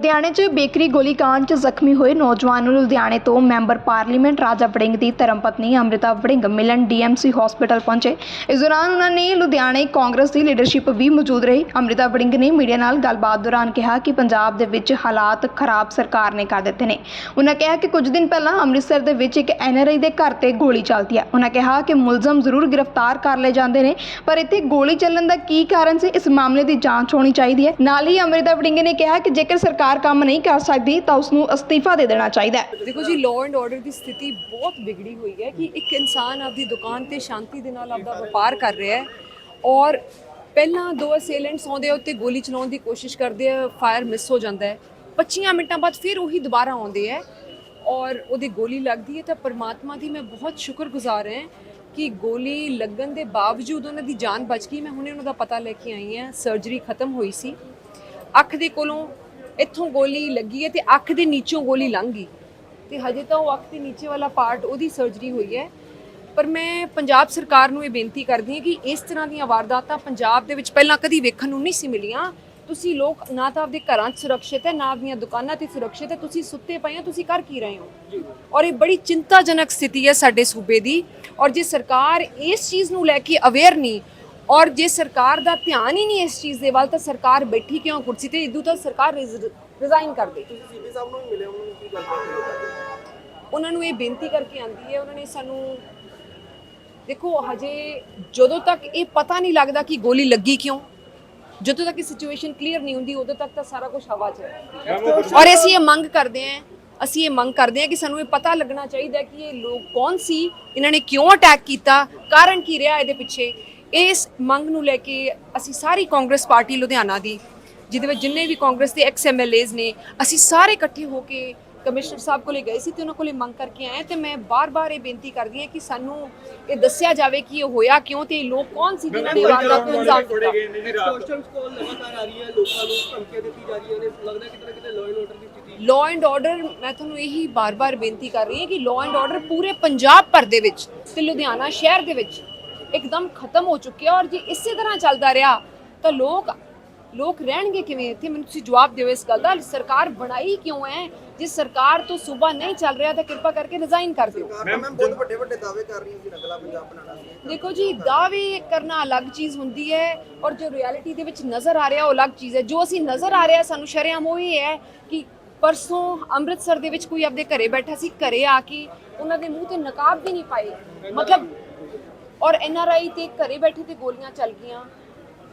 ਲੁਧਿਆਣੇ 'ਚ ਬੇਕਰੀ ਗੋਲੀकांड 'ਚ ਜ਼ਖਮੀ ਹੋਏ ਨੌਜਵਾਨ ਨੂੰ ਲੁਧਿਆਣੇ ਤੋਂ ਮੈਂਬਰ ਪਾਰਲੀਮੈਂਟ ਰਾਜਾ ਵੜਿੰਗ ਦੀ ਧਰਮਪਤਨੀ ਅੰਮ੍ਰਿਤਾ ਵੜਿੰਗ ਮਿਲਣ ਡੀਐਮਸੀ ਹਸਪੀਟਲ ਪਹੁੰਚੇ। ਇਸ ਦੌਰਾਨ ਉਹਨਾਂ ਨੇ ਲੁਧਿਆਣੇ ਕਾਂਗਰਸ ਦੀ ਲੀਡਰਸ਼ਿਪ ਵੀ ਮੌਜੂਦ ਰਹੀ। ਅੰਮ੍ਰਿਤਾ ਵੜਿੰਗ ਨੇ ਮੀਡੀਆ ਨਾਲ ਗੱਲਬਾਤ ਦੌਰਾਨ ਕਿਹਾ ਕਿ ਪੰਜਾਬ ਦੇ ਵਿੱਚ ਹਾਲਾਤ ਖਰਾਬ ਸਰਕਾਰ ਨੇ ਕਰ ਦਿੱਤੇ ਨੇ। ਉਹਨਾਂ ਕਿਹਾ ਕਿ ਕੁਝ ਦਿਨ ਪਹਿਲਾਂ ਅੰਮ੍ਰਿਤਸਰ ਦੇ ਵਿੱਚ ਇੱਕ ਐਨਆਰਆਈ ਦੇ ਘਰ ਤੇ ਗੋਲੀ ਚੱਲਦੀ ਹੈ। ਉਹਨਾਂ ਕਿਹਾ ਕਿ ਮੁਲਜ਼ਮ ਜ਼ਰੂਰ ਗ੍ਰਿਫਤਾਰ ਕਰ ਲਏ ਜਾਂਦੇ ਨੇ, ਪਰ ਇੱਥੇ ਗੋਲੀ ਚੱਲਣ ਦਾ ਕੀ ਕਾਰਨ ਸੀ, ਇਸ ਮਾਮਲੇ ਦੀ ਜਾਂਚ ਹੋਣੀ ਚਾਹੀਦੀ ਹੈ। ਨਾਲ ਹੀ ਅੰਮ੍ਰਿਤਾ ਵੜਿੰਗ ਨੇ ਕਿਹਾ ਕਿ ਜੇਕਰ ਸਰਕਾਰ ਕੰਮ ਨਹੀਂ ਕਰ ਸਕਦੀ, ਤਾਂ ਉਸ ਨੂੰ ਅਸਤੀਫਾ ਦੇ ਦੇਣਾ ਚਾਹੀਦਾ ਹੈ। ਦੇਖੋ ਜੀ ਲਾਅ ਐਂਡ ਆਰਡਰ ਦੀ ਸਥਿਤੀ ਬਹੁਤ ਵਿਗੜੀ ਹੋਈ ਹੈ ਕਿ ਇੱਕ ਇਨਸਾਨ ਆਪਦੀ ਦੁਕਾਨ ਤੇ ਸ਼ਾਂਤੀ ਦੇ ਨਾਲ ਆਪਦਾ ਵਪਾਰ ਕਰ ਰਿਹਾ ਹੈ ਔਰ ਪਹਿਲਾਂ ਦੋ ਅਸੇਲੈਂਟਸ ਆਉਂਦੇ ਉੱਤੇ ਗੋਲੀ ਚਲਾਉਣ ਦੀ ਕੋਸ਼ਿਸ਼ ਕਰਦੇ ਆ ਫਾਇਰ ਮਿਸ ਹੋ ਜਾਂਦਾ ਹੈ। 25 ਮਿੰਟਾਂ ਬਾਅਦ ਫਿਰ ਉਹੀ ਦੁਬਾਰਾ ਆਉਂਦੇ ਆ ਔਰ ਉਹਦੀ ਗੋਲੀ ਲੱਗਦੀ ਹੈ। ਤਾਂ ਪਰਮਾਤਮਾ ਦੀ ਮੈਂ ਬਹੁਤ ਸ਼ੁਕਰਗੁਜ਼ਾਰ ਹਾਂ ਕਿ ਗੋਲੀ ਲੱਗਣ ਦੇ ਬਾਵਜੂਦ ਉਹਨਾਂ ਦੀ ਜਾਨ ਬਚ ਗਈ। ਮੈਂ ਹੁਣੇ ਉਹਨਾਂ ਦਾ ਪਤਾ ਲੈ ਕੇ ਆਈ ਹਾਂ ਸਰਜਰੀ ਖਤਮ ਹੋਈ ਸੀ। ਅੱਖ ਦੇ ਕੋਲੋਂ ਇੱਥੋਂ ਗੋਲੀ ਲੱਗੀ ਹੈ ਤੇ ਅੱਖ ਦੇ ਨੀਚੋਂ ਗੋਲੀ ਲੰਘ ਗਈ। ਤੇ ਹਜੇ ਤਾਂ ਉਹ ਅੱਖ ਦੇ ਨੀਚੇ ਵਾਲਾ ਪਾਰਟ ਉਹਦੀ ਸਰਜਰੀ ਹੋਈ ਹੈ। ਪਰ ਮੈਂ ਪੰਜਾਬ ਸਰਕਾਰ ਨੂੰ ਇਹ ਬੇਨਤੀ ਕਰਦੀ ਹਾਂ ਕਿ ਇਸ ਤਰ੍ਹਾਂ ਦੀਆਂ ਵਾਰਦਾਤਾਂ ਪੰਜਾਬ ਦੇ ਵਿੱਚ ਪਹਿਲਾਂ ਕਦੀ ਵੇਖਣ ਨੂੰ ਨਹੀਂ ਸੀ ਮਿਲੀਆਂ। ਤੁਸੀਂ ਲੋਕ ਨਾ ਤਾਂ ਆਪਦੇ ਘਰਾਂ 'ਚ ਸੁਰੱਖਿਅਤ ਹੈ ਨਾ ਆਪਣੀਆਂ ਦੁਕਾਨਾਂ ਤੇ ਸੁਰੱਖਿਅਤ ਹੈ। ਤੁਸੀਂ ਸੁੱਤੇ ਪਏ ਹੋ ਤੁਸੀਂ ਕਰ ਕੀ ਰਹੇ ਹੋ? ਔਰ ਇਹ ਬੜੀ ਚਿੰਤਾਜਨਕ ਸਥਿਤੀ ਹੈ ਸਾਡੇ ਸੂਬੇ ਦੀ। ਔਰ ਜੇ ਸਰਕਾਰ ਇਸ ਚੀਜ਼ ਨੂੰ ਲੈ ਕੇ ਅਵੇਅਰ ਨਹੀਂ ਔਰ ਜੇ ਸਰਕਾਰ ਦਾ ਧਿਆਨ ਹੀ ਨਹੀਂ ਇਸ ਚੀਜ਼ ਦੇ ਵੱਲ ਤਾਂ ਸਰਕਾਰ ਬੈਠੀ ਕਿਉਂ ਕੁਰਸੀ ਤੇ? ਇਦੋਂ ਤਾਂ ਸਰਕਾਰ ਰਿਜ਼ਾਈਨ ਕਰ ਦੇ। ਸੀਪੀ ਸਾਹਿਬ ਨੂੰ ਵੀ ਮਿਲੇ ਉਹਨਾਂ ਨੂੰ ਕੀ ਗੱਲਬਾਤ ਹੋਈ ਉਹਨਾਂ ਨੂੰ ਇਹ ਬੇਨਤੀ ਕਰਕੇ ਆਂਦੀ ਹੈ ਉਹਨਾਂ ਨੇ ਸਾਨੂੰ ਦੇਖੋ ਹਜੇ ਜਦੋਂ ਤੱਕ ਇਹ ਪਤਾ ਨਹੀਂ ਲੱਗਦਾ ਕਿ ਗੋਲੀ ਲੱਗੀ ਕਿਉਂ ਜਦੋਂ ਤੱਕ ਇਹ ਸਿਚੁਏਸ਼ਨ ਕਲੀਅਰ ਨਹੀਂ ਹੁੰਦੀ ਉਦੋਂ ਤੱਕ ਤਾਂ ਸਾਰਾ ਕੁਝ ਹਵਾ 'ਚ ਹੈ। ਔਰ ਅਸੀਂ ਇਹ ਮੰਗ ਕਰਦੇ ਹਾਂ ਅਸੀਂ ਇਹ ਮੰਗ ਕਰਦੇ ਹਾਂ ਕਿ ਸਾਨੂੰ ਇਹ ਪਤਾ ਲੱਗਣਾ ਚਾਹੀਦਾ ਕਿ ਇਹ ਲੋਕ ਕੌਣ ਸੀ ਇਹਨਾਂ ਨੇ ਕਿਉਂ ਅਟੈਕ ਕੀਤਾ ਕਾਰਨ ਕੀ ਰਿਹਾ ਇਹਦੇ ਪਿੱਛੇ। ਇਸ ਮੰਗ ਨੂੰ ਲੈ ਕੇ ਅਸੀਂ ਸਾਰੀ ਕਾਂਗਰਸ ਪਾਰਟੀ ਲੁਧਿਆਣਾ ਦੀ ਜਿਹਦੇ ਵਿੱਚ ਜਿੰਨੇ ਵੀ ਕਾਂਗਰਸ ਦੇ ਐਕਸ ਐਮਐਲਏਜ਼ ਨੇ ਅਸੀਂ ਸਾਰੇ ਇਕੱਠੇ ਹੋ ਕੇ ਕਮਿਸ਼ਨਰ ਸਾਹਿਬ ਕੋਲੇ ਗਏ ਸੀ ਤੇ ਉਹਨਾਂ ਕੋਲੇ ਮੰਗ ਕਰਕੇ ਆਏ ਤੇ ਮੈਂ ਬਾਰ-ਬਾਰ ਇਹ ਬੇਨਤੀ ਕਰਦੀ ਹਾਂ ਕਿ ਸਾਨੂੰ ਇਹ ਦੱਸਿਆ ਜਾਵੇ ਕਿ ਇਹ ਹੋਇਆ ਕਿਉਂ ਤੇ ਇਹ ਲੋਕ ਕੌਣ ਸੀ ਜਿਨ੍ਹਾਂ ਨੇ ਵਾਰਦਾਤ ਨੂੰ ਅੰਜਾਮ ਦਿੱਤਾ ਐਕਸਟੋਰਸ਼ਨ ਕਾਲ ਲਗਾਤਾਰ ਆ ਰਹੀ ਹੈ ਲੋਕਾਂ ਨੂੰ ਧਮਕੀਆਂ ਦਿੱਤੀ ਜਾ ਰਹੀਆਂ ਨੇ ਲੱਗਦਾ ਕਿਤੇ ਕਿਤੇ ਲਾਅ ਐਂਡ ਆਰਡਰ ਦੀ ਸਥਿਤੀ ਲਾਅ ਐਂਡ ਆਰਡਰ ਮੈਂ ਤੁਹਾਨੂੰ ਇਹੀ ਬਾਰ-ਬਾਰ ਬੇਨਤੀ ਕਰ ਰਹੀ ਹਾਂ ਕਿ ਲਾਅ ਐਂਡ ਆਰਡਰ ਪੂਰੇ ਪੰਜਾਬ ਭਰ ਦੇ ਵਿੱਚ ਤੇ ਲੁਧਿਆਣਾ ਸ਼ਹਿਰ ਦੇ ਵਿੱਚ ਇੱਕਦਮ ਖਤਮ ਹੋ ਚੁੱਕਿਆ ਔਰ ਜੇ ਇਸੇ ਤਰ੍ਹਾਂ ਚੱਲਦਾ ਰਿਹਾ ਤਾਂ ਲੋਕ ਲੋਕ ਰਹਿਣਗੇ ਕਿਵੇਂ? ਇੱਥੇ ਮੈਨੂੰ ਤੁਸੀਂ ਜਵਾਬ ਦਿਓ ਇਸ ਗੱਲ ਦਾ ਸਰਕਾਰ ਬਣਾਈ ਕਿਉਂ ਹੈ? ਜੇ ਸਰਕਾਰ ਤੋਂ ਸੂਬਾ ਨਹੀਂ ਚੱਲ ਰਿਹਾ ਤਾਂ ਕਿਰਪਾ ਕਰਕੇ ਰਿਜ਼ਾਈਨ ਕਰ ਦਿਓ। ਸਰਕਾਰ ਮੈਮ ਬਹੁਤ ਵੱਡੇ ਵੱਡੇ ਦਾਅਵੇ ਕਰ ਰਹੀ ਹੈ ਕਿ ਅਗਲਾ ਪੰਜਾਬ ਬਣਾਉਣਾ ਸੀ ਦੇਖੋ ਜੀ ਦਾਅਵੇ ਕਰਨਾ ਅਲੱਗ ਚੀਜ਼ ਹੁੰਦੀ ਹੈ ਔਰ ਜੋ ਰਿਐਲਿਟੀ ਦੇ ਵਿੱਚ ਨਜ਼ਰ ਆ ਰਿਹਾ ਉਹ ਅਲੱਗ ਚੀਜ਼ ਹੈ। ਜੋ ਅਸੀਂ ਨਜ਼ਰ ਆ ਰਿਹਾ ਸਾਨੂੰ ਸ਼ਰੇਆਮ ਉਹ ਇਹ ਹੈ ਕਿ ਪਰਸੋਂ ਅੰਮ੍ਰਿਤਸਰ ਦੇ ਵਿੱਚ ਕੋਈ ਆਪਦੇ ਘਰੇ ਬੈਠਾ ਸੀ ਘਰੇ ਆ ਕੇ ਉਹਨਾਂ ਦੇ ਮੂੰਹ ਤੇ ਨਕਾਬ ਵੀ ਨਹੀਂ ਪਾਏ। ਮਤਲਬ ਔਰ ਐਨਆਰਆਈ ਤੇ ਘਰੇ ਬੈਠੇ ਤੇ ਗੋਲੀਆਂ ਚੱਲ ਗਈਆਂ।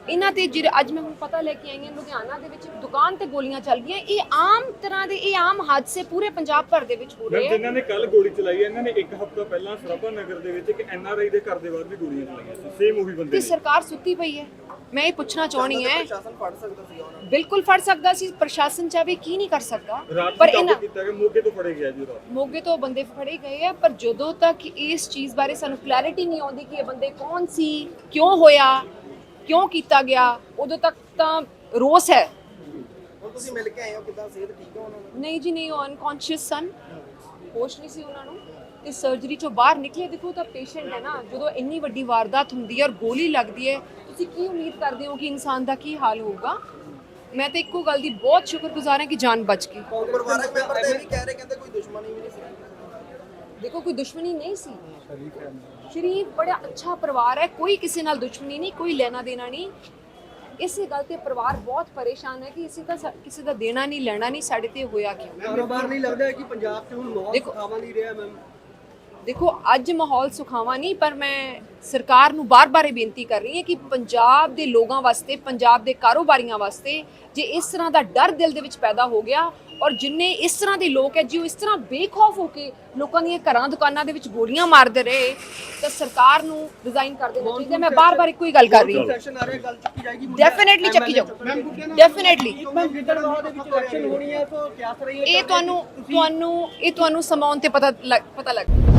ਇਹਨਾਂ ਤੇ ਜਿਹੜੇ ਅੱਜ ਮੈਂ ਹੁਣ ਪਤਾ ਲੈ ਕੇ ਆਈ ਹਾਂ ਲੁਧਿਆਣਾ ਦੇ ਵਿੱਚ ਇੱਕ ਦੁਕਾਨ ਤੇ ਗੋਲੀਆਂ ਚੱਲ ਗਈਆਂ। ਇਹ ਆਮ ਤਰ੍ਹਾਂ ਦੇ ਇਹ ਆਮ ਹਾਦਸੇ ਪੂਰੇ ਪੰਜਾਬ ਭਰ ਦੇ ਵਿੱਚ ਹੋ ਰਹੇ ਹੈ ਜਿਨ੍ਹਾਂ ਨੇ ਕੱਲ ਗੋਲੀ ਚਲਾਈ ਹੈ ਇਹਨਾਂ ਨੇ ਇੱਕ ਹਫ਼ਤਾ ਪਹਿਲਾਂ ਸਰਾਭਾ ਨਗਰ ਦੇ ਵਿੱਚ ਇੱਕ ਐਨਆਰਆਈ ਦੇ ਘਰ ਦੇ ਬਾਹਰ ਵੀ ਗੋਲੀਆਂ ਚਲਾਈਆਂ ਸੀ। ਸੇਮ ਉਹੀ ਬੰਦੇ ਤੇ ਸਰਕਾਰ ਸੁੱਤੀ ਪਈ ਹੈ। ਮੈਂ ਇਹ ਪੁੱਛਣਾ ਚਾਹਣੀ ਹੈ। ਪ੍ਰਸ਼ਾਸਨ ਫੜ ਸਕਦਾ ਸੀ ਉਹਨਾਂ ਨੂੰ। ਬਿਲਕੁਲ ਫੜ ਸਕਦਾ ਸੀ ਪ੍ਰਸ਼ਾਸਨ ਚਾਹੇ ਕੀ ਨਹੀਂ ਕਰ ਸਕਦਾ। ਪਰ ਨੂੰ ਇਹਨਾਂ ਕਾਬੂ ਕੀਤਾ ਕਿ ਮੋਗੇ ਤੋਂ ਫੜੇ ਗਿਆ ਜੀ ਰਾਤ ਮੋਗੇ ਤੋਂ ਬੰਦੇ ਫੜੇ ਗਏ ਆ ਪਰ ਜਦੋਂ ਤੱਕ ਇਸ ਚੀਜ਼ ਬਾਰੇ ਸਾਨੂੰ ਕਲੈਰਿਟੀ ਨਹੀਂ ਆਉਂਦੀ ਕਿ ਇਹ ਬੰਦੇ ਕੌਣ ਸੀ ਕਿਉਂ ਹੋਇਆ ਕਿਉਂ ਕੀਤਾ ਗਿਆ ਉਦੋਂ ਤੱਕ ਤਾਂ ਰੋਸ ਹੈ। ਹੁਣ ਤੁਸੀਂ ਮਿਲ ਕੇ ਆਏ ਹੋ ਕਿਦਾਂ ਸਿਹਤ ਠੀਕ ਹੈ ਉਹਨਾਂ ਦੀ? ਨਹੀਂ ਜੀ ਨਹੀਂ ਉਹ ਅਨਕੌਂਸ਼ੀਅਸ ਸਨ। ਹੋਸ਼ ਨਹੀਂ ਸੀ ਉਹਨਾਂ ਨੂੰ। ਤੇ ਸਰਜਰੀ ਚੋਂ ਬਾਹਰ ਨਿਕਲੇ ਦੇਖੋ ਤਾਂ ਪੇਸ਼ੈਂਟ ਹੈ ਨਾ ਜਦੋਂ ਇੰਨੀ ਵੱਡੀ ਵਾਰਦਾਤ ਹੁੰਦੀ ਹੈ ਔਰ ਗੋਲੀ ਲੱਗਦੀ ਹੈ ਤੁਸੀਂ ਕੀ ਉਮੀਦ ਕਰਦੇ ਹੋ ਕਿ ਇਨਸਾਨ ਦਾ ਕੀ ਹਾਲ ਹੋਊਗਾ? ਮੈਂ ਤਾਂ ਇੱਕੋ ਗੱਲ ਦੀ ਬਹੁਤ ਸ਼ੁਕਰਗੁਜ਼ਾਰ ਹਾਂ ਕਿ ਜਾਨ ਬਚ ਗਈ। ਪਰਿਵਾਰਕ ਮੈਂਬਰ ਤੇ ਇਹ ਵੀ ਕਹਿ ਰਹੇ ਕਹਿੰਦੇ ਕੋਈ ਦੁਸ਼ਮਣੀ ਵੀ ਨਹੀਂ ਸੀ। ਦੇਖੋ ਕੋਈ ਦੁਸ਼ਮਣੀ ਨਹੀਂ ਸੀ। ਸ਼ਰੀਫ ਬੜਾ ਅੱਛਾ ਪਰਿਵਾਰ ਹੈ ਕੋਈ ਕਿਸੇ ਨਾਲ ਦੁਸ਼ਮਣੀ ਨਹੀਂ ਕੋਈ ਲੈਣਾ ਦੇਣਾ ਨਹੀਂ। ਇਸੇ ਗੱਲ ਤੇ ਪਰਿਵਾਰ ਬਹੁਤ ਪਰੇਸ਼ਾਨ ਹੈ ਕਿ ਇਸੇ ਦਾ ਕਿਸੇ ਦਾ ਦੇਣਾ ਨਹੀਂ ਲੈਣਾ ਨਹੀਂ ਸਾਡੇ ਤੇ ਹੋਇਆ ਕਿਉਂ? ਕਾਰੋਬਾਰ ਨਹੀਂ ਲੱਗਦਾ ਕਿ ਪੰਜਾਬ 'ਚ ਹੁਣ ਦੇਖੋ- ਸੁਖਾਵਾ ਨਹੀਂ ਰਿਹਾ ਮੈਮ? ਦੇਖੋ ਅੱਜ ਮਾਹੌਲ ਸੁਖਾਵਾ ਨਹੀਂ ਪਰ ਮੈਂ ਸਰਕਾਰ ਨੂੰ ਬਾਰ-ਬਾਰ ਇਹ ਬੇਨਤੀ ਕਰ ਰਹੀ ਹਾਂ ਕਿ ਪੰਜਾਬ ਦੇ ਲੋਕਾਂ ਵਾਸਤੇ ਪੰਜਾਬ ਦੇ ਕਾਰੋਬਾਰੀਆਂ ਵਾਸਤੇ ਜੇ ਇਸ ਤਰ੍ਹਾਂ ਦਾ ਡਰ ਦਿਲ ਦੇ ਵਿੱਚ ਪੈਦਾ ਹੋ ਗਿਆ ਔਰ ਜਿੰਨੇ ਇਸ ਤਰ੍ਹਾਂ ਦੇ ਲੋਕ ਹੈ ਜੋ ਇਸ ਤਰ੍ਹਾਂ ਬੇਖੌਫ ਹੋ ਕੇ ਲੋਕਾਂ ਦੀਆਂ ਘਰਾਂ ਦੁਕਾਨਾਂ ਦੇ ਵਿੱਚ ਗੋਲੀਆਂ ਮਾਰਦੇ ਰਹੇ ਤਾਂ ਸਰਕਾਰ ਨੂੰ ਰਿਜ਼ਾਈਨ ਕਰ ਦੇਣਾ ਚਾਹੀਦਾ ਮੈਂ ਬਾਰ-ਬਾਰ ਇੱਕੋ ਹੀ ਗੱਲ ਕਰ ਰਹੀ ਹਾਂ। ਸੈਸ਼ਨ ਆ ਰਿਹਾ ਗੱਲ ਚੱਕੀ ਜਾਏਗੀ ਡੈਫੀਨਿਟਲੀ ਚੱਕੀ ਜਾਓ। ਡੈਫੀਨਿਟਲੀ ਮੈਮ ਗਿੱਦੜਬਾਹਾ ਦੇ ਵਿੱਚ ਇਲੈਕਸ਼ਨ ਹੋਣੀ ਹੈ ਤਾਂ ਕਿਆ ਰਹੀ ਹੈ ਇਹ ਤੁਹਾਨੂੰ ਤੁਹਾਨੂੰ ਇਹ ਤੁਹਾਨੂੰ ਸਮਾਉਣ ਤੇ ਪਤਾ ਪਤਾ ਲੱਗ